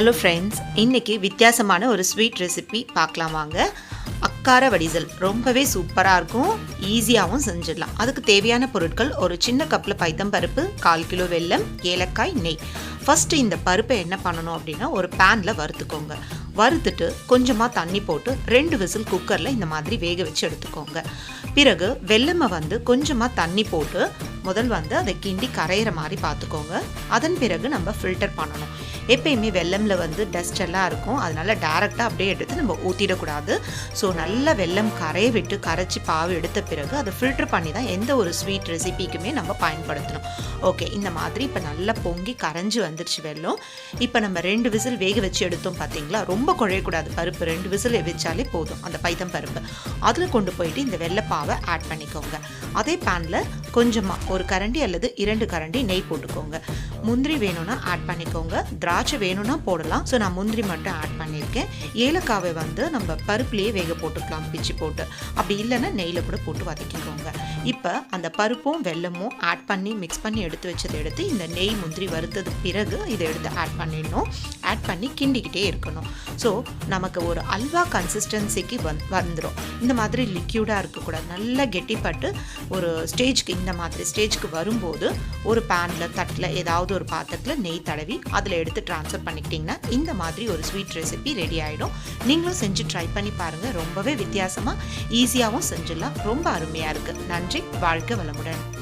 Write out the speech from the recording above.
Hello friends இன்றைக்கி வித்தியாசமான ஒரு ஸ்வீட் ரெசிபி பார்க்கலாம் வாங்க. அக்கார வடிசல் ரொம்பவே சூப்பராக இருக்கும். ஈஸியாகவும் செஞ்சிடலாம். அதுக்கு தேவையான பொருட்கள் ஒரு சின்ன கப்பில் பைத்தம் பருப்பு கால் கிலோ வெல்லம் ஏலக்காய் நெய். ஃபஸ்ட்டு இந்த பருப்பை என்ன பண்ணணும் அப்படின்னா ஒரு பேனில் வறுத்துக்கோங்க. வறுத்துட்டு கொஞ்சமாக தண்ணி போட்டு ரெண்டு விசில் குக்கரில் இந்த மாதிரி வேக வச்சு எடுத்துக்கோங்க. பிறகு வெல்லமை வந்து கொஞ்சமாக தண்ணி போட்டு முதல் வந்து அதை கிண்டி கரையிற மாதிரி பார்த்துக்கோங்க. அதன் பிறகு நம்ம ஃபில்டர் பண்ணணும். எப்பயுமே வெள்ளமில் வந்து டஸ்ட் எல்லாம் இருக்கும். அதனால டேரெக்டாக அப்படியே எடுத்து நம்ம ஊற்றிடக்கூடாது ஸோ நல்ல வெல்லம் கரைய விட்டு கரைச்சி பாவு எடுத்த பிறகு அதை ஃபில்டர் பண்ணி தான் எந்த ஒரு ஸ்வீட் ரெசிபிக்குமே நம்ம பயன்படுத்தணும். ஓகே இந்த மாதிரி இப்போ நல்லா பொங்கி கரைஞ்சி வந்துருச்சு வெல்லம். இப்போ நம்ம ரெண்டு விசில் வேக வச்சு எடுத்தோம் பார்த்தீங்களா ரொம்ப குழையக்கூடாது. பருப்பு ரெண்டு விசில் வச்சாலே போதும். அந்த பைத்தம் பருப்பு. அதில் கொண்டு போயிட்டு இந்த வெள்ளைப்பாவை ஆட் பண்ணிக்கோங்க. அதே பேனில் கொஞ்சமாக ஒரு கரண்டி அல்லது இரண்டு கரண்டி நெய் போட்டுக்கோங்க. முந்திரி வேணும்னா ஆட் பண்ணிக்கோங்க. திராட்சை வேணும்னா போடலாம். ஸோ நான் முந்திரி மட்டும் ஆட் பண்ணியிருக்கேன். ஏலக்காவை வந்து நம்ம பருப்புலேயே வேக போட்டுக்கலாம் பிச்சு போட்டு. அப்படி இல்லைன்னா நெய்யில் கூட போட்டு வதக்கிக்கோங்க. இப்போ அந்த பருப்பும் வெல்லமும் ஆட் பண்ணி மிக்ஸ் பண்ணி எடுத்து வச்சதை எடுத்து இந்த நெய் முந்திரி வறுத்தது பிறகு இதை எடுத்து ஆட் பண்ணிடணும். ஆட் பண்ணி கிண்டிக்கிட்டே இருக்கணும். ஸோ நமக்கு ஒரு அல்வா கன்சிஸ்டன்சிக்கு வந் வந்துடும் இந்த மாதிரி லிக்யூடாக இருக்கக்கூடாது. நல்லா கெட்டிப்பட்டு ஒரு ஸ்டேஜ்க்கு இந்த மாதிரி ஸ்டேஜ்க்கு வரும்போது ஒரு பேனில் தட்டில் ஏதாவது ஒரு பாத்திரத்தில் நெய் தடவி அதில் எடுத்து ட்ரான்ஸ்ஃபர் பண்ணிக்கிட்டிங்கன்னா இந்த மாதிரி ஒரு ஸ்வீட் ரெசிபி ரெடி ஆகிடும் நீங்களும் செஞ்சு ட்ரை பண்ணி பாருங்கள் ரொம்பவே வித்தியாசமாக ஈஸியாகவும் செஞ்சிடலாம். ரொம்ப அருமையாக இருக்குது நன்றி. வாழ்க்கை வளமுடன்.